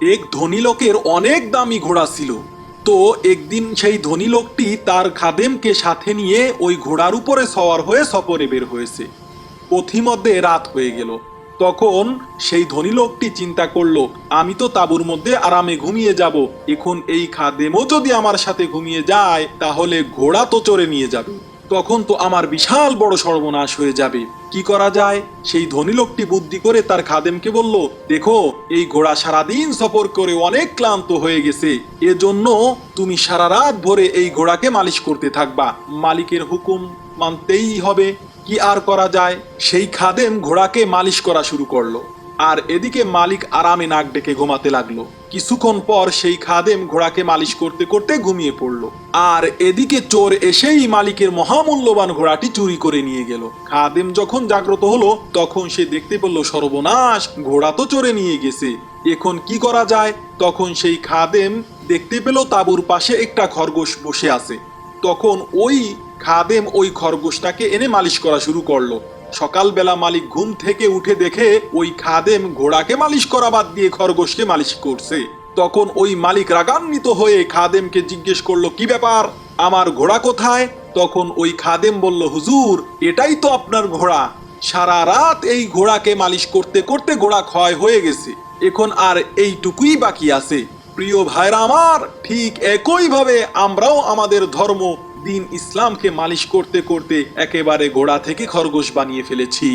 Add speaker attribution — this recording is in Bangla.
Speaker 1: এক ধনী লোকের অনেক দামি ঘোড়া ছিল। তো একদিন সেই ধনী লোকটি তার খাদেমকে সাথে নিয়ে ওই ঘোড়ার উপরে সওয়ার হয়ে সফরে বের হয়েছে। পথিমধ্যে রাত হয়ে গেল। তখন সেই ধনী লোকটি চিন্তা করল, আমি তো তাঁবুর মধ্যে আরামে ঘুমিয়ে যাব। এখন এই খাদেমও যদি আমার সাথে ঘুমিয়ে যায়, তাহলে ঘোড়া তো চড়ে নিয়ে যাবে। তখন তো আমার বিশাল বড় সর্বনাশ হয়ে যাবে। কি করা যায়? সেই ধনী লোকটি বুদ্ধি করে তার খাদেমকে বলল, দেখো, এই ঘোড়া সারাদিন সফর করে অনেক ক্লান্ত হয়ে গেছে। এজন্য তুমি সারা রাত ভরে এই ঘোড়াকে মালিশ করতে থাকবা। মালিকের হুকুম মানতেই হবে। কি আর করা যায়? সেই খাদেম ঘোড়াকে মালিশ করা শুরু করল। আর এদিকে মালিক আরামে নাক ডেকে ঘুমাতে লাগল। কিছুক্ষণ পর সেই খাদেম ঘোড়াকে মালিশ করতে করতে ঘুমিয়ে পড়ল। আর এদিকে চোর এসেই মালিকের মহামূল্যবান ঘোড়াটি চুরি করে নিয়ে গেল। খাদেম যখন জাগ্রত হলো, তখন সে দেখতে পেল সর্বনাশ, ঘোড়া তো চোরে নিয়ে গেছে। এখন কি করা যায়? তখন সেই খাদেম দেখতে পেল তাঁবুর পাশে একটা খরগোশ বসে আছে। তখন ওই খাদেম ওই খরগোশটাকে এনে মালিশ করা শুরু করল। সকালবেলা মালিক ঘুম থেকে উঠে দেখে ওই খাদেম ঘোড়াকে মালিশ করা বাদ দিয়ে খরগোশকে মালিশ করছে। তখন ওই মালিক রাগান্বিত হয়ে খাদেমকে জিজ্ঞেস করল, কি ব্যাপার? আমার ঘোড়া কোথায়? তখন ওই খাদেম বলল, হুজুর, এটাই তো আপনার ঘোড়া। সারা রাত এই ঘোড়াকে মালিশ করতে করতে ঘোড়া ক্ষয় হয়ে গেছে। এখন আর এইটুকুই বাকি আছে। প্রিয় ভাইরা আমার, ঠিক একইভাবে আমরাও আমাদের ধর্ম দিন ইসলামকে মালিশ করতে করতে একেবারে গোড়া থেকে খরগোশ বানিয়ে ফেলেছি।